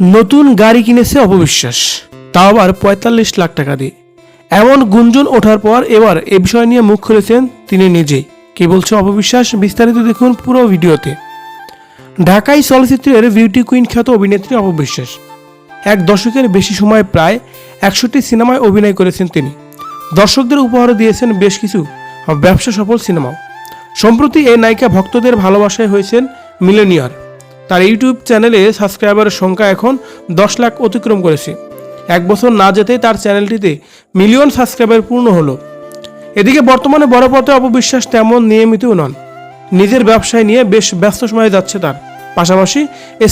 নতুন গাড়ি কিনেছে অপবিশ্বাস। তাও আবার পঁয়তাল্লিশ লাখ টাকা দিয়ে। এমন গুঞ্জন ওঠার পর এবার এ বিষয় নিয়ে মুখ খুলেছেন তিনি নিজেই। কে বলছে অপবিশ্বাস? বিস্তারিত দেখুন পুরো ভিডিওতে। ঢাকাই চলচ্চিত্রের বিউটি কুইন খ্যাত অভিনেত্রী অপবিশ্বাস। এক দশকের বেশি সময় প্রায় একশোটি সিনেমায় অভিনয় করেছেন তিনি। দর্শকদের উপহার দিয়েছেন বেশ কিছু ব্যবসা সফল সিনেমাও। সম্প্রতি এই নায়িকা ভক্তদের ভালোবাসায় হয়েছেন মিলেনিয়ার। তার ইউটিউব চ্যানেলে সাবস্ক্রাইবারের সংখ্যা এখন দশ লাখ অতিক্রম করেছে। এক বছর না যেতেই তার চ্যানেলটিতে মিলিয়ন সাবস্ক্রাইবার পূর্ণ হলো। এদিকে বর্তমানে বড় পথে অপবিশ্বাস তেমন নিয়মিতও নন। নিজের ব্যবসায় নিয়ে বেশ ব্যস্ত সময় যাচ্ছে তার। পাশাপাশি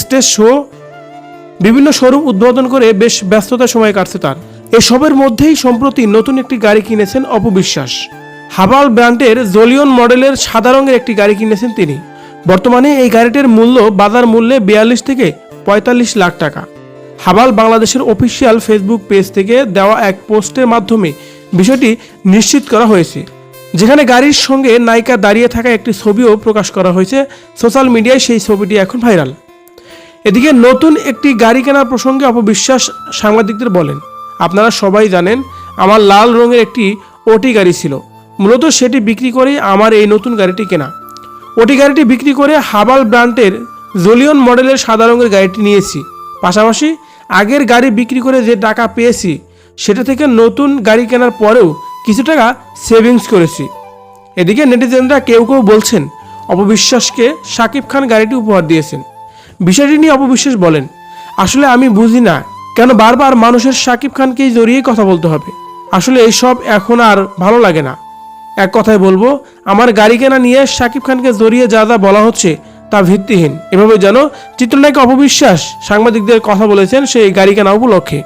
স্টেজ শো, বিভিন্ন শোরুম উদ্বোধন করে বেশ ব্যস্ততার সময় কাটছে তার। এসবের মধ্যেই সম্প্রতি নতুন একটি গাড়ি কিনেছেন অপবিশ্বাস। হাবাল ব্র্যান্ডের জোলিয়ন মডেলের সাদা রঙের একটি গাড়ি কিনেছেন তিনি। বর্তমানে এই গাড়িটির মূল্য বাজার মূল্যে বিয়াল্লিশ থেকে পঁয়তাল্লিশ লাখ টাকা। হাবাল বাংলাদেশের অফিসিয়াল ফেসবুক পেজ থেকে দেওয়া এক পোস্টের মাধ্যমে বিষয়টি নিশ্চিত করা হয়েছে, যেখানে গাড়ির সঙ্গে নায়িকা দাঁড়িয়ে থাকা একটি ছবিও প্রকাশ করা হয়েছে। সোশ্যাল মিডিয়ায় সেই ছবিটি এখন ভাইরাল। এদিকে নতুন একটি গাড়ি কেনার প্রসঙ্গে অপবিশ্বাস সাংবাদিকদের বলেন, আপনারা সবাই জানেন, আমার লাল রঙের একটি ওটি গাড়ি ছিল। মূলত সেটি বিক্রি করেই আমার এই নতুন গাড়িটি কেনা। ওটি গাড়িটি বিক্রি করে হাবাল ব্র্যান্ডের জোলিয়ন মডেলের সাদা রঙের গাড়িটি নিয়েছি। পাশাপাশি আগের গাড়ি বিক্রি করে যে টাকা পেয়েছি, সেটা থেকে নতুন গাড়ি কেনার পরেও কিছু টাকা সেভিংস করেছি। এদিকে নেটিজেনরা কেউ কেউ বলছেন, অপবিশ্বাসকে শাকিব খান গাড়িটি উপহার দিয়েছেন। বিষয়টি নিয়ে অপবিশ্বাস বলেন, আসলে আমি বুঝি না কেন বারবার মানুষের শাকিব খানকেই জড়িয়ে কথা বলতে হবে। আসলে এইসব এখন আর ভালো লাগে না। এক কথায় বলব, আমার গাড়ি কেনা নিয়ে শাকিব খানকে জড়িয়ে যা যা বলা হচ্ছে তা ভিত্তিহীন। এভাবে যেন চিত্রনায়ক অপবিশ্বাস সাংবাদিকদের কথা বলেছেন সেই গাড়ি কেনা উপলক্ষে।